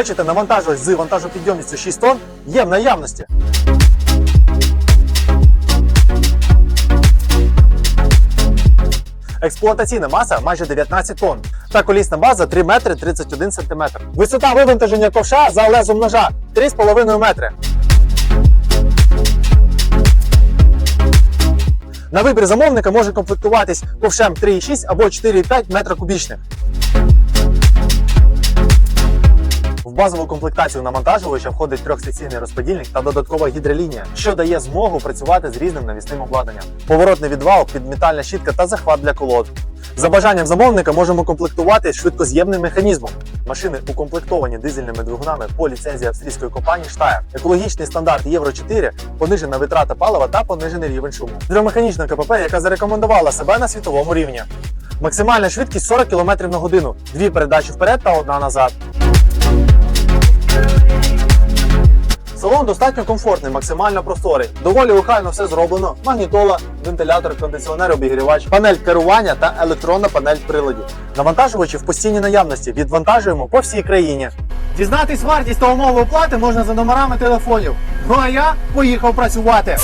Хочете навантажувач з вантажопідйомністю 6 тонн? Є в наявності. Експлуатаційна маса майже 19 тонн та колісна база 3 метри 31 сантиметр. Висота вивантаження ковша за лезом ножа 3,5 метри. На вибір замовника може комплектуватись ковшем 3,6 або 4,5 метра кубічних. Базову комплектацію навантажувача входить трьохсекційний розподільник та додаткова гідролінія, що дає змогу працювати з різним навісним обладнанням. Поворотний відвал, підмітальна щітка та захват для колод. За бажанням замовника можемо комплектувати швидкоз'ємним механізмом. Машини укомплектовані дизельними двигунами по ліцензії австрійської компанії Steyr. Екологічний стандарт Євро 4, понижена витрата палива та понижений рівень шуму. Трьохмеханічна КПП, яка зарекомендувала себе на світовому рівні. Максимальна швидкість 40 км на годину, дві передачі вперед та одна назад. Салон достатньо комфортний, максимально просторий. Доволі охайно все зроблено. Магнітола, вентилятор, кондиціонер, обігрівач, панель керування та електронна панель приладів. Навантажувачі в постійній наявності відвантажуємо по всій країні. Дізнатись вартість та умови оплати можна за номерами телефонів. Ну а я поїхав працювати.